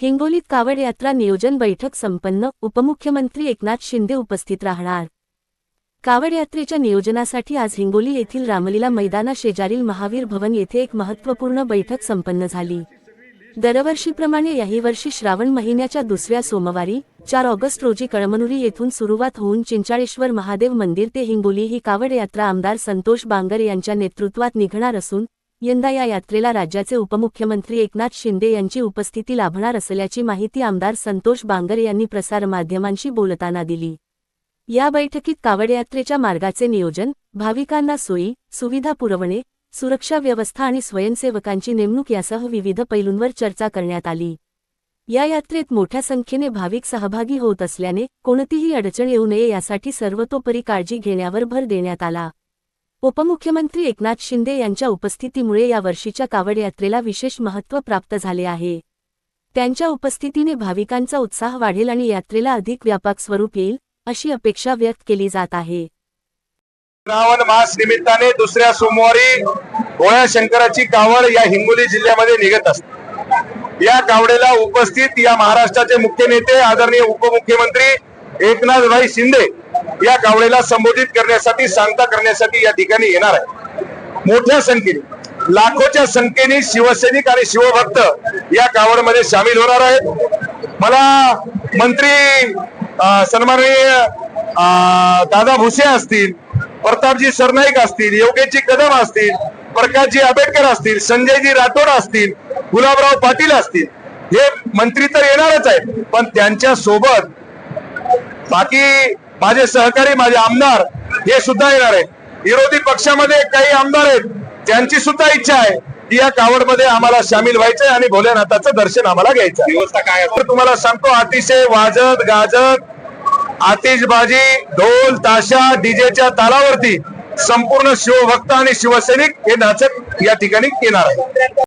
हिंगोलीत कावड यात्रा नियोजन बैठक संपन्न उपमुख्यमंत्री एकनाथ शिंदे उपस्थित राहणार. कावड यात्रेच्या नियोजनासाठी आज हिंगोली येथील रामलीला मैदाना शेजारील महावीर भवन येथे एक महत्त्वपूर्ण बैठक संपन्न झाली. दरवर्षीप्रमाणे याही वर्षी श्रावण महिन्याच्या दुसऱ्या सोमवारी चार ऑगस्ट रोजी कळमनुरी येथून सुरुवात होऊन चिंचाळेश्वर महादेव मंदिर ते हिंगोली ही कावड यात्रा आमदार संतोष बांगर यांच्या नेतृत्वात निघणार असून यंदा या यात्रेला राज्याचे उपमुख्यमंत्री एकनाथ शिंदे यांची उपस्थिती लाभणार असल्याची माहिती आमदार संतोष बांगर यांनी प्रसारमाध्यमांशी बोलताना दिली. या बैठकीत कावड यात्रेच्या मार्गाचे नियोजन भाविकांना सोयी सुविधा पुरवणे सुरक्षा व्यवस्था आणि स्वयंसेवकांची नेमणूक यासह विविध पैलूंवर चर्चा करण्यात आली. या यात्रेत मोठ्या संख्येने भाविक सहभागी होत असल्याने कोणतीही अडचण येऊ नये यासाठी सर्वतोपरी काळजी घेण्यावर भर देण्यात आला. उपमुख्यमंत्री एकनाथ शिंदे यांच्या उपस्थितीमुळे या वर्षीच्या कावड यात्रेला विशेष महत्त्व प्राप्त झाले आहे. त्यांच्या उपस्थितीने भाविकांचा उत्साह वाढेल आणि यात्रेला अधिक व्यापक स्वरूप येईल अशी अपेक्षा व्यक्त केली जात आहे. श्रावण मास निमित्ताने दुसऱ्या सोमवारी गोळ्या शंकराची कावड या हिंगोली जिल्ह्यामध्ये निघत असते. या कावडेला उपस्थित या महाराष्ट्राचे मुख्य नेते आदरणीय उपमुख्यमंत्री एकनाथभाई शिंदे या गावडेला संबोधित करण्यासाठी सांगता करण्यासाठी या ठिकाणी येणार आहे. मोठ्या संख्येने लाखोच्या संख्येने शिवसैनिक आणि शिवभक्त या कावडमध्ये सामील होणार आहेत. मला मंत्री सन्माननीय दादा भुसे असतील प्रतापजी सरनाईक असतील योगेशजी कदम असतील प्रकाशजी आंबेडकर असतील संजयजी राठोड असतील गुलाबराव पाटील असतील हे मंत्री तर येणारच आहेत. पण त्यांच्यासोबत बाकी माझे सहकारी माझे आमदार हे सुद्धा येणार आहेत विरोधी पक्षामध्ये काही आमदार आहेत त्यांची सुद्धा इच्छा आहे की या कावडमध्ये आम्हाला सामील व्हायचंय आणि भोलेनाथाचं दर्शन आम्हाला घ्यायचं व्यवस्था काय तुम्हाला सांगतो अतिशय वाजत गाजत आतिषबाजी ढोल ताशा डीजेच्या तालावरती संपूर्ण शिवभक्त आणि शिवसैनिक हे नाचत या ठिकाणी येणार आहे